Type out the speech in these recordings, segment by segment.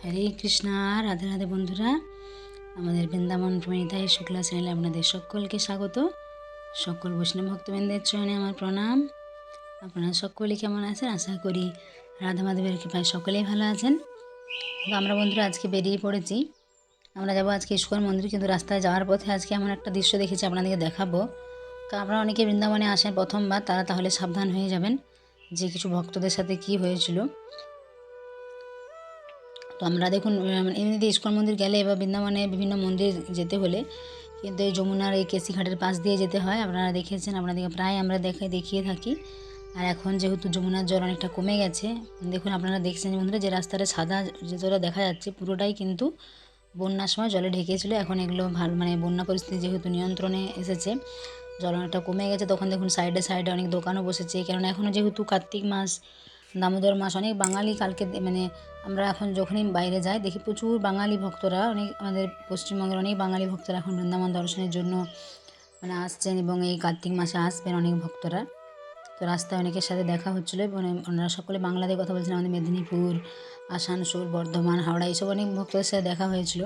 হরে কৃষ্ণা, রাধে রাধে বন্ধুরা। আমাদের বৃন্দাবন প্রণীতাই শুক্লা চ্যানেলে আপনাদের সকলকে স্বাগত। সকল বৈষ্ণব ভক্তবৃন্দের চরণে আমার প্রণাম। আপনারা সকলে কেমন আছেন? আশা করি রাধা মাধবের কৃপায় সকলেই ভালো আছেন। তো আমরা বন্ধুরা আজকে বেরিয়ে পড়েছি। আমরা যাব আজকে ইস্কন মন্দির, কিন্তু রাস্তায় যাওয়ার পথে আজকে এমন একটা দৃশ্য দেখেছি, আপনাদেরকে দেখাবো। তো আপনারা অনেকে বৃন্দাবনে আসেন প্রথমবার, তারা তাহলে সাবধান হয়ে যাবেন যে কিছু ভক্তদের সাথে কি হয়েছিল। তো আমরা দেখুন আহ, এমনিতে ইস্কন মন্দির গেলে বা বৃন্দাবনে বিভিন্ন মন্দির যেতে হলে কিন্তু এই যমুনার এই কেসি ঘাটের পাশ দিয়ে যেতে হয়। আপনারা দেখেছেন আপনাদেরকে প্রায় আমরা দেখে দেখিয়ে থাকি। আর এখন যেহেতু যমুনার জল অনেকটা কমে গেছে দেখুন আপনারা দেখছেন বন্ধুরা যে রাস্তাটা সাদা যেটা দেখা যাচ্ছে পুরোটাই কিন্তু বন্যার সময় জলে ঢেকেছিল। এখন এগুলো ভালো মানে বন্যা পরিস্থিতি যেহেতু নিয়ন্ত্রণে এসেছে জল অনেকটা কমে গেছে। তখন দেখুন সাইডে সাইডে অনেক দোকানও বসেছে। কেননা এখনও যেহেতু কার্তিক মাস দামোদর মাস অনেক বাঙালি কালকে মানে আমরা এখন যখনই বাইরে যাই, দেখি প্রচুর বাঙালি ভক্তরা, অনেক আমাদের পশ্চিমবঙ্গের অনেক বাঙালি ভক্তরা এখন বৃন্দাবন দর্শনের জন্য মানে আসছেন এবং এই কার্তিক মাসে আসবেন অনেক ভক্তরা। তো রাস্তায় অনেকের সাথে দেখা হচ্ছিল মানে ওনারা সকলে বাংলাতে কথা বলছিলেন। আমাদের মেদিনীপুর, আসানসোল, বর্ধমান, হাওড়া, এইসব অনেক ভক্তদের সাথে দেখা হয়েছিল।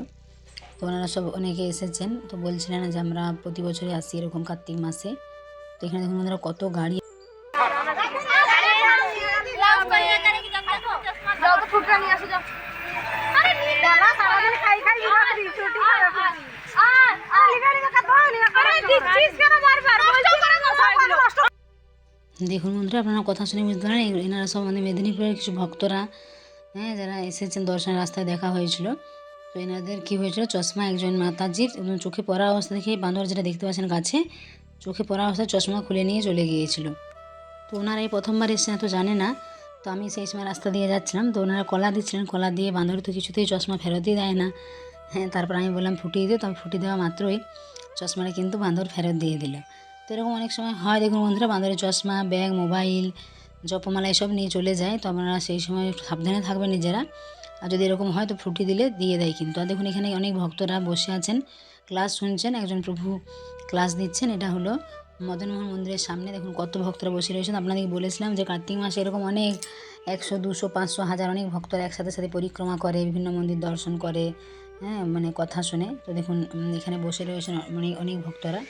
তো ওনারা সব অনেকে এসেছেন। তো বলছিলেন যে আমরা প্রতি বছরই আসি এরকম কার্তিক মাসে। তো এখানে দেখুন ওনারা কত গাড়ি দেখুন বন্ধুরা আপনারা কথা শুনে বুঝতে পারেন এনারা সব আমাদের মেদিনীপুরের কিছু ভক্তরা হ্যাঁ যারা এসেছেন দর্শনের রাস্তায় দেখা হয়েছিল। তো এনাদের কী হয়েছিল? চশমা একজন মাতাজির এবং চোখে পড়া অবস্থা দেখে বাঁদর যেটা দেখতে পাচ্ছেন গাছে চোখে পড়া অবস্থায় চশমা খুলে নিয়ে চলে গিয়েছিল। তো ওনারা এই প্রথমবার এসেছেন তো জানে না। তো আমি সেই সময় রাস্তা দিয়ে যাচ্ছিলাম তো ওনারা কলা দিচ্ছিলেন কলা দিয়ে বাঁদর তো কিছুতেই চশমা ফেরতই দেয় না। হ্যাঁ তারপর আমি বললাম ফুটিয়ে দিও তবে ফুটিয়ে দেওয়া মাত্রই। চশমাটা কিন্তু বাঁদর ফেরত দিয়ে দিল। তো এরকম অনেক সময় হয়, দেখুন বন্ধুরা বাঁদরের চশমা, ব্যাগ, মোবাইল, জপমালা এসব নিয়ে চলে যায়। তো আপনারা সেই সময় সাবধানে থাকবেন নিজেরা। আর যদি এরকম হয় তো ফুটি দিলে দিয়ে দেয় কিন্তু। আর দেখুন এখানে অনেক ভক্তরা বসে আছেন, ক্লাস শুনছেন, একজন প্রভু ক্লাস দিচ্ছেন এটা হলো মদনমোহন মন্দিরের সামনে। দেখুন কত ভক্তরা বসে রয়েছেন। আপনাদেরকে বলেছিলাম যে কার্তিক মাসে এরকম অনেক একশো, দুশো, পাঁচশো, হাজার অনেক ভক্তরা একসাথে সাথে পরিক্রমা করে, বিভিন্ন মন্দির দর্শন করে। হ্যাঁ মানে কথা শুনে। তো দেখুন এখানে বসে রয়েছেন মানে অনেক ভক্তরা।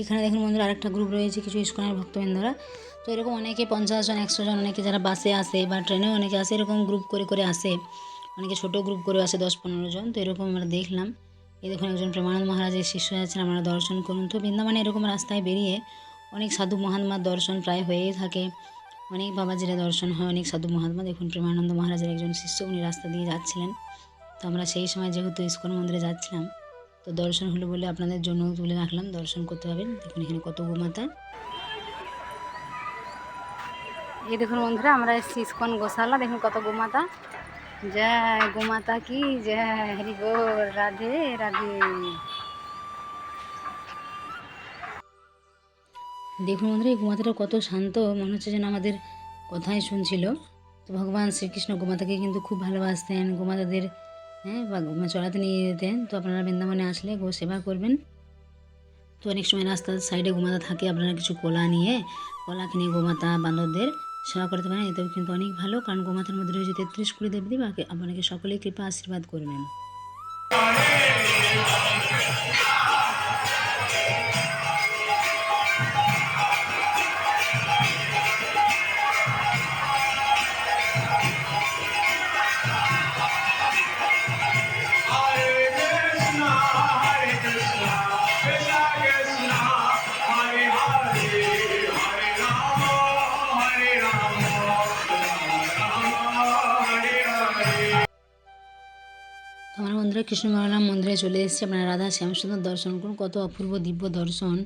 এখানে দেখুন বন্ধুরা, আরেকটা গ্রুপ রয়েছে কিছু ইস্কনের ভক্তবৃন্দরা। তো এরকম অনেকে পঞ্চাশ জন, একশো জন, অনেকে যারা বাসে আসে বা ট্রেনেও অনেকে আসে, এরকম গ্রুপ করে করে আসে। অনেকে ছোটো গ্রুপ করে আসে, দশ পনেরো জন। তো এরকম আমরা দেখলাম। এই দেখুন একজন প্রেমানন্দ মহারাজের শিষ্য আছেন, আপনারা দর্শন করুন। তো বৃন্দাবনে এরকম রাস্তায় বেরিয়ে অনেক সাধু মহাত্মার দর্শন প্রায় হয়েই থাকে। অনেক বাবাজিরা দর্শন হয়, অনেক সাধু মহাত্মা। দেখুন প্রেমানন্দ মহারাজের একজন শিষ্য, উনি রাস্তা দিয়ে যাচ্ছিলেন। তো আমরা সেই সময় যেহেতু ইস্কন মন্দিরে যাচ্ছিলাম, তো দর্শন হলো বলে আপনাদের জন্য তুলে রাখলাম। দর্শন করতে পারবেন দেখুন এখানে কত গোমাতা। এই দেখুন বন্ধুরা, আমরা এসেছি ইস্কন গোশালা। দেখুন কত গোমাতা। জয় গোমাতা কি জয়? হরি বল, রাধে রাধে। দেখুন বন্ধুরা, এই গোমাতাটা কত শান্ত, মনে হচ্ছে যেন আমাদের কথাই শুনছিল। তো ভগবান শ্রীকৃষ্ণ গোমাতাকে কিন্তু খুব ভালোবাসতেন গোমাতাদের হ্যাঁ বা চড়াতে নিয়ে যেতেন। তো আপনারা বৃন্দাবনে আসলে গো সেবা করবেন। তো অনেক সময় রাস্তার সাইডে গোমাতা থাকে, আপনারা কিছু কলা নিয়ে, কলা কিনে গোমাতা বান্ধবদের। সেবা করতে পারেন এতেও কিন্তু অনেক ভালো। কারণ গোমাতার মধ্যে রয়েছে তেত্রিশ কুড়ি দেবদেব আপনাকে সকলেই কৃপা আশীর্বাদ করবেন। বন্ধুরা কৃষ্ণ বলরাম মন্দিরে চলে এসেছি আপনারা রাধা শ্যামসুন্দর দর্শন করুন। কত অপূর্ব দিব্য দর্শন।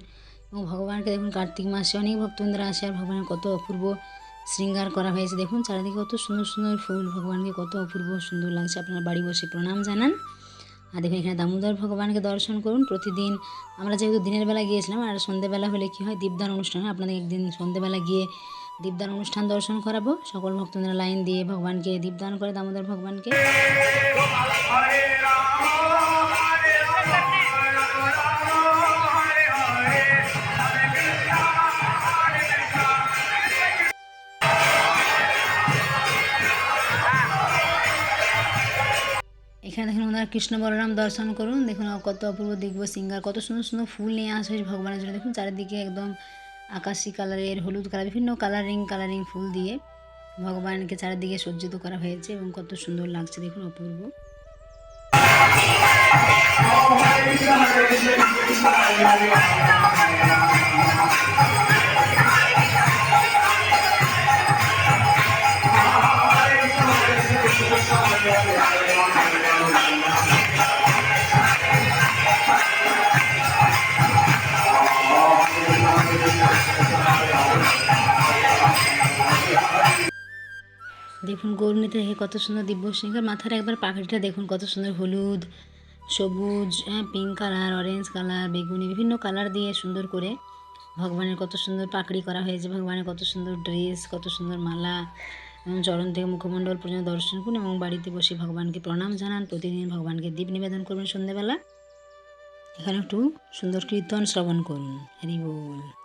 এবং ভগবানকে দেখুন, কার্তিক মাসে অনেক ভক্তবৃন্দরা আসে আর ভগবানের কত অপূর্ব শৃঙ্গার করা হয়েছে। দেখুন, চারিদিকে কত সুন্দর সুন্দর ফুল। ভগবানকে কত অপূর্ব সুন্দর লাগছে। আপনারা বাড়ি বসে প্রণাম জানান। আর দেখুন, এখানে দামোদর ভগবানকে দর্শন করুন। প্রতিদিন আমরা যেহেতু দিনের বেলা গিয়েছিলাম, আর সন্ধেবেলা হলে কি হয়, দীপদান অনুষ্ঠান হয়। আপনাদের একদিন সন্ধেবেলা গিয়ে দীপদান অনুষ্ঠান দর্শন করাবো। সকল ভক্তদের লাইন দিয়ে ভগবানকে দীপদান করে দামোদর ভগবানকে। এখানে দেখুন ওনার কৃষ্ণ বলরাম দর্শন করুন। দেখুন কত অপূর্ব দেখব সিঙ্গার, কত সুন্দর সুন্দর ফুল নিয়ে আসে ভগবানের জন্য। দেখুন চারিদিকে একদম আকাশি কালারের, হলুদ কালার, বিভিন্ন কালারিং কালারিং ফুল দিয়ে ভগবানকে চারিদিকে সজ্জিত করা হয়েছে এবং কত সুন্দর লাগছে দেখুন অপূর্ব। দেখুন গৌরনীতে রেখে কত সুন্দর দিব্য সিংহার মাথার একবার পাখিটা দেখুন, কত সুন্দর হলুদ, সবুজ হ্যাঁ পিঙ্ক কালার অরেঞ্জ কালার বেগুনি, বিভিন্ন কালার দিয়ে সুন্দর করে ভগবানের কত সুন্দর পাকড়ি করা হয়েছে, ভগবানের কত সুন্দর ড্রেস কত সুন্দর মালা চরণ থেকে মুখমণ্ডল পর্যন্ত দর্শন করুন এবং বাড়িতে বসে ভগবানকে প্রণাম জানান। প্রতিদিন ভগবানকে দীপ নিবেদন করবেন সন্ধ্যেবেলা। এখানে একটু সুন্দর কীর্তন শ্রবণ করুন। হরি বল।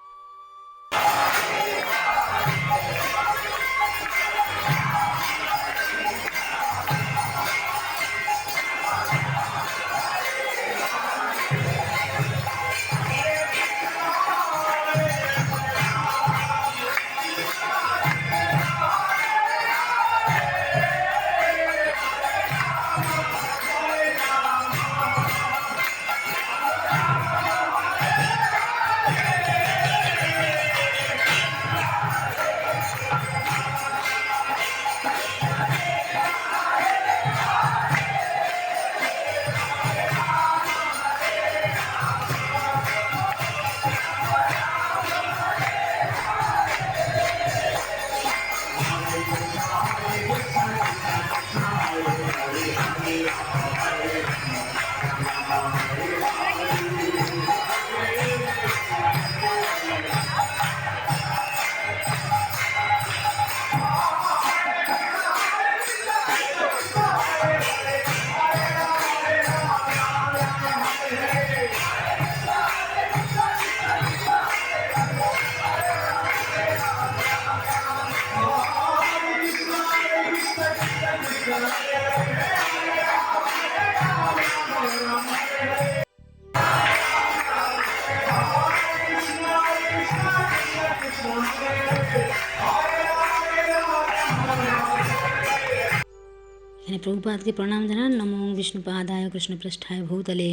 এখানে প্রভুপাদকে প্রণাম জানান নমো বিষ্ণুপাদায় কৃষ্ণপৃষ্ঠায় ভূতলে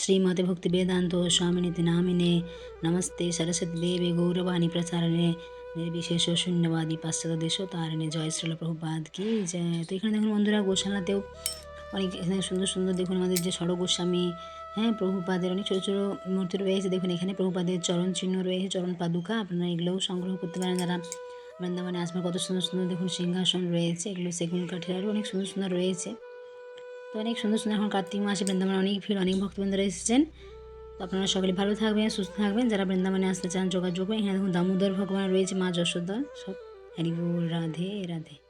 শ্রীমতে ভক্তি বেদান্ত স্বামিনীতি নামিনে নমস্তে সরস্বতী দেবে গৌরবাণী প্রচারণে নির্বিশেষ শূন্যবাদী পাশ্চাত্য দেশ তারণে জয় শ্রীল প্রভুপাদ কি জয় তো এখানে দেখুন বন্ধুরা, গোশালাতেও অনেক এখানে সুন্দর সুন্দর দেখুন আমাদের যে ষড় গোস্বামী হ্যাঁ প্রভুপাদের অনেক ছোটো ছোটো মূর্তি রয়েছে। দেখুন এখানে প্রভুপাদের চরণ চিহ্ন রয়েছে, চরণ পাদুকা। আপনারা এগুলোও সংগ্রহ করতে পারেন যারা বৃন্দাবনে আসবার কত সুন্দর সুন্দর দেখুন সিংহাসন রয়েছে, এগুলো সেগুন কাঠের আরও অনেক সুন্দর সুন্দর রয়েছে। তো অনেক সুন্দর সুন্দর এখন কার্তিক মাসে বৃন্দাবনে অনেক ভিড়, অনেক ভক্তবৃন্দরা এসেছেন। তো আপনারা সকলে ভালো থাকবেন, সুস্থ থাকবেন। যারা বৃন্দাবনে আসতে চান যোগাযোগ এখানে দেখুন দামোদর ভগবান রয়েছে, মা যশোদা, সব। হরিবুল রাধে রাধে।